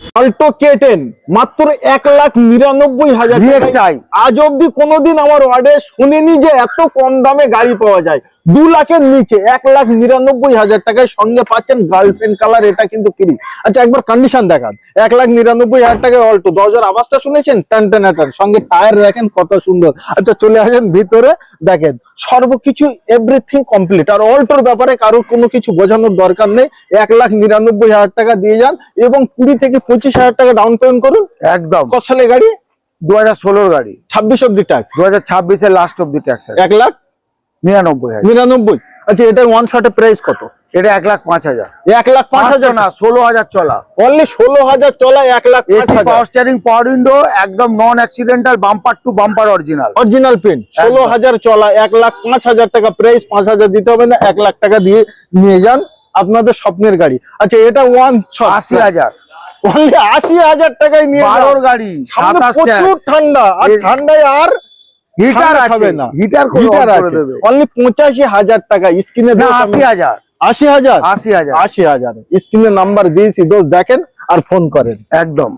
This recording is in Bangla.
অল্টো কে টেন মাত্র এক লাখ নিরানব্বই হাজার আজ অব্দি কোনোদিন আমার ওয়ার্ডে শুনিনি যে এত কম দামে গাড়ি পাওয়া যায়। দু লাখের নিচে এক লাখ নিরানব্বই হাজার টাকায় সঙ্গে পাচ্ছেন গার্লফ্রেন্ড কালার এটা কিন্তু ফ্রি আচ্ছা একবার কন্ডিশন দেখান। এক লাখ নিরানব্বই হাজার টাকায় অল্টো। দরজার আওয়াজটা শুনেছেন? টান সঙ্গে টায়ার দেখেন কত সুন্দর। আচ্ছা চলে আসেন ভিতরে দেখেন। সর্বকিছু এভরিথিং কমপ্লিট আর অল্টোর ব্যাপারে কারোর কোনো কিছু বোঝানোর দরকার নেই। এক লাখ নিরানব্বই হাজার টাকা দিয়ে যান এবং কুড়ি থেকে পঁচিশ হাজার টাকা ডাউন পেমেন্ট করুন। একদম। কত সালে গাড়ি? দু হাজার ষোলোর গাড়ি। ছাব্বিশ অব্দি ট্যাক্স দু হাজার ছাব্বিশের লাস্ট অব্দি ট্যাক্স এক লাখ? নিরানব্বই নিরানব্বই? আচ্ছা এটা ওয়ান শটের প্রাইস কত? এটা এক লাখ পাঁচ হাজার। এক লাখ পাঁচ হাজার না ষোলো হাজার চলা। অনলি ষোলো হাজার চলা এক lakh AC power steering power window একদম non accidental bumper to bumper original original pen ষোলো হাজার চলা এক লাখ পাঁচ হাজার টাকা প্রাইস পাঁচ হাজার দিতে হবে না এক লাখ টাকা দিয়ে নিয়ে যান আপনাদের স্বপ্নের গাড়ি। আচ্ছা এটা ওয়ান আশি হাজার। অনলি আশি হাজার টাকায় নিয়ে বারোর গাড়ি প্রচুর ঠান্ডা আর ঠান্ডায় আর হিটার আছে না। হিটার হিটার আছে। অনলি পঁচাশি হাজার টাকা স্ক্রিনে আশি হাজার। আশি হাজার? আশি হাজার। আশি হাজার। স্ক্রিনে নাম্বার দিয়েছি দোষ দেখেন আর ফোন করেন। একদম।